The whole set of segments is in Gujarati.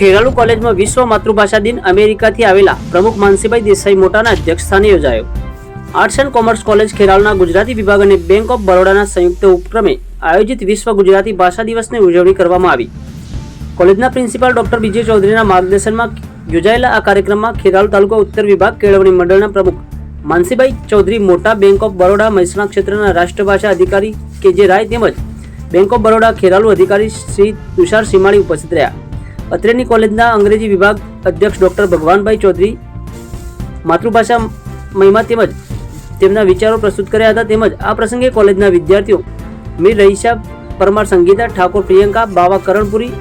ખેરાલુ કોલેજમાં વિશ્વ માતૃભાષા દિન અમેરિકાથી આવેલા પ્રમુખ માનસીભાઈ દેસાઈ મોટાના અધ્યક્ષસ્થાને યોજાયો. આર્ટ્સ એન્ડ કોમર્સ કોલેજ ખેરાલુના ગુજરાતી વિભાગ અને બેંક ઓફ બરોડાના સંયુક્ત ઉપક્રમે આયોજિત વિશ્વ ગુજરાતી ભાષા દિવસની ઉજવણી કરવામાં આવી. કોલેજના પ્રિન્સિપાલ ડોક્ટર વિજય ચૌધરીના માર્ગદર્શનમાં યોજાયેલા આ કાર્યક્રમમાં ખેરાલુ તાલુકા ઉત્તર વિભાગ કેળવણી મંડળના પ્રમુખ માનસીભાઈ ચૌધરી, મોટા બેંક ઓફ બરોડા, મહેસાણા ક્ષેત્રના રાષ્ટ્રભાષા અધિકારી કે જે રાય તેમજ બેંક ઓફ બરોડા ખેરાલુ અધિકારી શ્રી તુષાર સીમાણી ઉપસ્થિત રહ્યા. અત્રેની કોલેજના અંગ્રેજી વિભાગ અધ્યક્ષ ડોક્ટર ભગવાનભાઈ ચૌધરી માતૃભાષા મહિમા તેમજ તેમના વિચારો પ્રસ્તુત કર્યા હતા તેમજ આ પ્રસંગે કોલેજના વિદ્યાર્થીઓ મીર રહીશા, પરમાર સંગીતા, ઠાકોર પ્રિયંકા, બાવા કરણપુરી,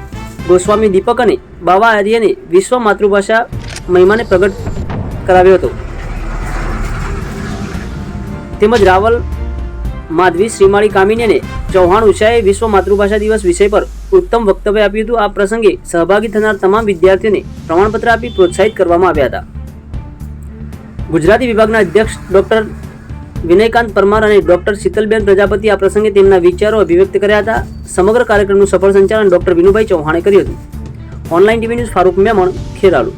ગોસ્વામી દીપક અને બાવા આર્યને વિશ્વ માતૃભાષા મહિમાને પ્રગટ કરાવ્યો હતો. તેમજ રાવલ, માધવી, શ્રીમાળી કામિની અને ચૌહાણ ઉષાએ વિશ્વ માતૃભાષા દિવસ વિષય પર ઉત્તમ વક્તવ્ય આપ્યું હતું. આ પ્રસંગે સહભાગી થનાર તમામ વિદ્યાર્થીઓને પ્રમાણપત્ર આપી પ્રોત્સાહિત કરવામાં આવ્યા હતા. ગુજરાતી વિભાગના અધ્યક્ષ ડોક્ટર વિનયકાંત પરમાર અને ડોક્ટર શીતલબેન પ્રજાપતિ આ પ્રસંગે તેમના વિચારો અભિવ્યક્ત કર્યા હતા. સમગ્ર કાર્યક્રમનું સફળ સંચાલન ડોક્ટર વિનુભાઈ ચૌહાણે કર્યું હતું. Online TV news Farooq Memon, Kheralu.